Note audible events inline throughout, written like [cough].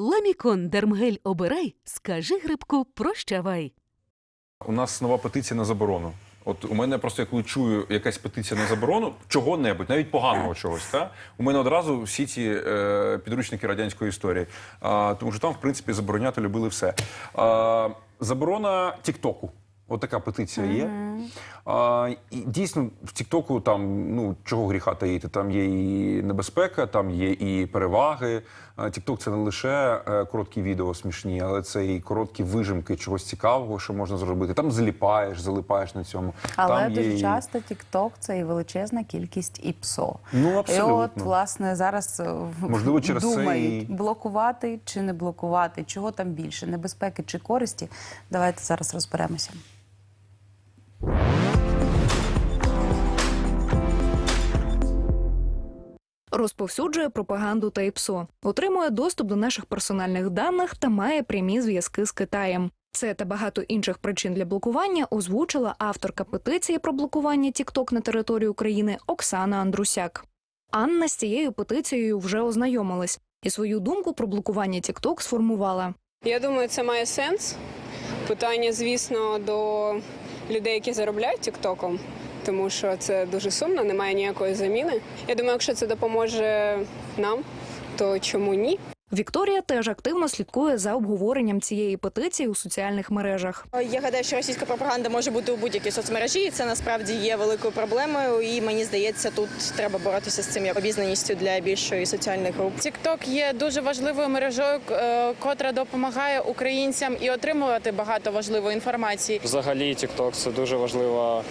Ламікон Дермгель обирай, скажи грибку прощавай. У нас нова петиція на заборону. От у мене просто я коли чую якась петиція на заборону чого-небудь, навіть поганого чогось, та у мене одразу всі ці е, підручники радянської історії. А, тому що там, в принципі, забороняти любили все. А, заборона Тіктоку. От така петиція є. А, і дійсно, в Тіктоку там ну чого гріха таїти. Там є і небезпека, там є і переваги. Тікток це не лише е, короткі відео смішні, але це і короткі вижимки чогось цікавого, що можна зробити. Там заліпаєш, залипаєш на цьому. Але там дуже і- часто TikTok це і величезна кількість ІПСО. Ну, І от, власне, зараз е, Можливо, через це думають, і- блокувати чи не блокувати, чого там більше, небезпеки чи користі. Давайте зараз розберемося. Розповсюджує пропаганду та ІПСО, отримує доступ до наших персональних даних та має прямі зв'язки з Китаєм. Це та багато інших причин для блокування озвучила авторка петиції про блокування TikTok на території України Оксана Андрусяк. Анна з цією петицією вже ознайомилась і свою думку про блокування TikTok сформувала. Я думаю, це має сенс. Питання, звісно, до людей, які заробляють тіктоком, тому що це дуже сумно, немає ніякої заміни. Я думаю, якщо це допоможе нам, то чому ні? Вікторія теж активно слідкує за обговоренням цієї петиції у соціальних мережах. Я гадаю, що російська пропаганда може бути у будь-якій соцмережі, і це насправді є великою проблемою. І мені здається, тут треба боротися з цим обізнаністю для більшої соціальних груп. TikTok є дуже важливою мережою, е, котра допомагає українцям і отримувати багато важливої інформації. Взагалі, TikTok – це дуже важлива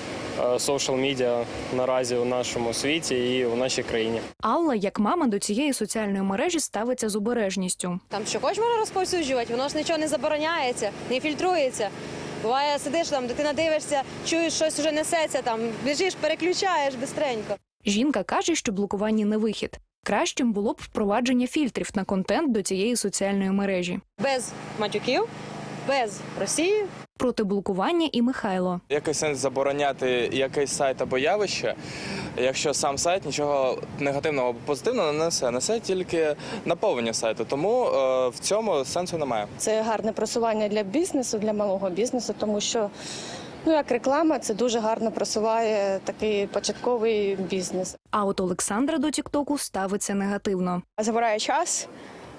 соціал медіа наразі у нашому світі і у нашій країні. Алла, як мама, до цієї соціальної мережі ставиться з обережністю. Там що хоч можна розповсюджувати, воно ж нічого не забороняється, не фільтрується. Буває, сидиш там, дитина дивишся, чуєш, щось вже несеться, там біжиш, переключаєш бистренько. Жінка каже, що блокування не вихід. Кращим було б впровадження фільтрів на контент до цієї соціальної мережі. Без матюків, без Росії. Проти блокування і Михайло. Який сенс забороняти якийсь сайт або явище, якщо сам сайт нічого негативного або позитивного не несе, несе тільки наповнення сайту. Тому е, в цьому сенсу немає. Це гарне просування для бізнесу, для малого бізнесу, тому що ну як реклама, це дуже гарно просуває такий початковий бізнес. А от Олександра до Тіктоку ставиться негативно. Забирає час.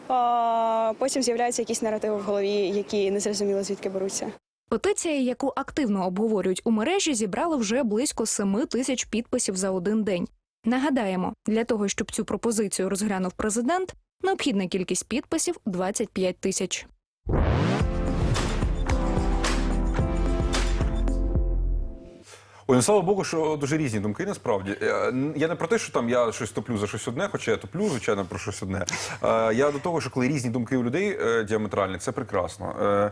а Потім з'являються якісь наративи в голові, які не зрозуміло звідки беруться. Петиція, яку активно обговорюють у мережі, зібрала вже близько 7 тисяч підписів за один день. Нагадаємо, для того, щоб цю пропозицію розглянув президент, необхідна кількість підписів 25 тисяч. Ой, ну слава Богу, що дуже різні думки насправді. Е, Я не про те, що там я щось топлю за щось одне, хоча я топлю, звичайно, про щось одне. Е, Я до того, що коли різні думки у людей е, діаметральні, це прекрасно.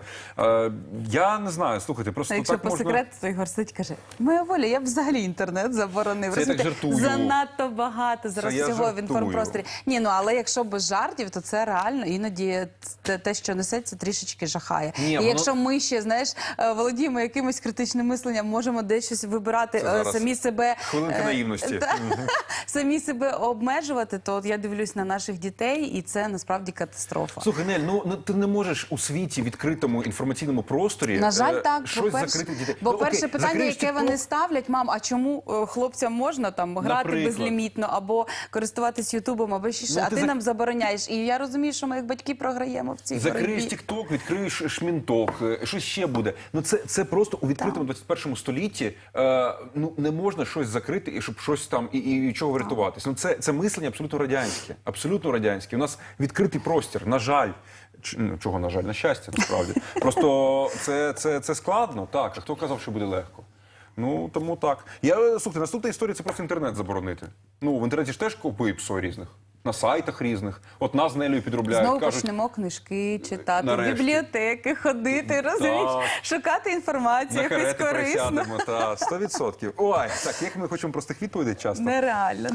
Я не знаю, слухайте, просто якщо так по можна... секрету, то Ігор сидить каже: Моя воля, я б взагалі інтернет заборонив. Це я так жартую. Занадто багато зараз я всього в інформпросторі. Ні, ну але якщо без жартів, то це реально іноді те, те, що несеться, трішечки жахає. Ні, І воно- якщо ми ще знаєш володіємо якимось критичним мисленням, можемо десь щось вибирати Це е, зараз самі себе хвилинка е, наївності. та, [laughs] самі себе обмежувати, то от я дивлюсь на наших дітей, і це насправді катастрофа. Слухай, Нель, ну, ну ти не можеш у світі відкритому інформаційному просторі На жаль, е, так щось закрити дітей. Бо Ну, окей, перше питання, яке вони ставлять, мам, а чому хлопцям можна там грати Наприклад. безлімітно або користуватись Ютубом, або ще Ну, а ти ти зак- нам забороняєш. І я розумію, що ми як батьки програємо в цій Закриєш. Тікток, відкриєш шмінток, щось ще буде. Ну це, це просто у відкритому 21 столітті е, ну не можна щось закрити і щоб щось там і, і, і чого врятуватись. Ну це, це мислення абсолютно радянське. Абсолютно радянське. У нас відкритий простір. На жаль. Ч- ну, Чого, на жаль, на щастя, насправді. [laughs] Просто це, це, це складно, так. А хто казав, що буде легко? Ну тому так. Я слухайте, наступна історія це просто інтернет заборонити. Ну в інтернеті ж теж купують псо різних. На сайтах різних. От нас з Нелею підробляють. Знову кажуть, почнемо книжки читати, в Нарешті. бібліотеки ходити, розумієш, шукати інформацію, якусь корисну. Сто відсотків. Ой, так як ми хочемо простих відповідей часто. Нереально.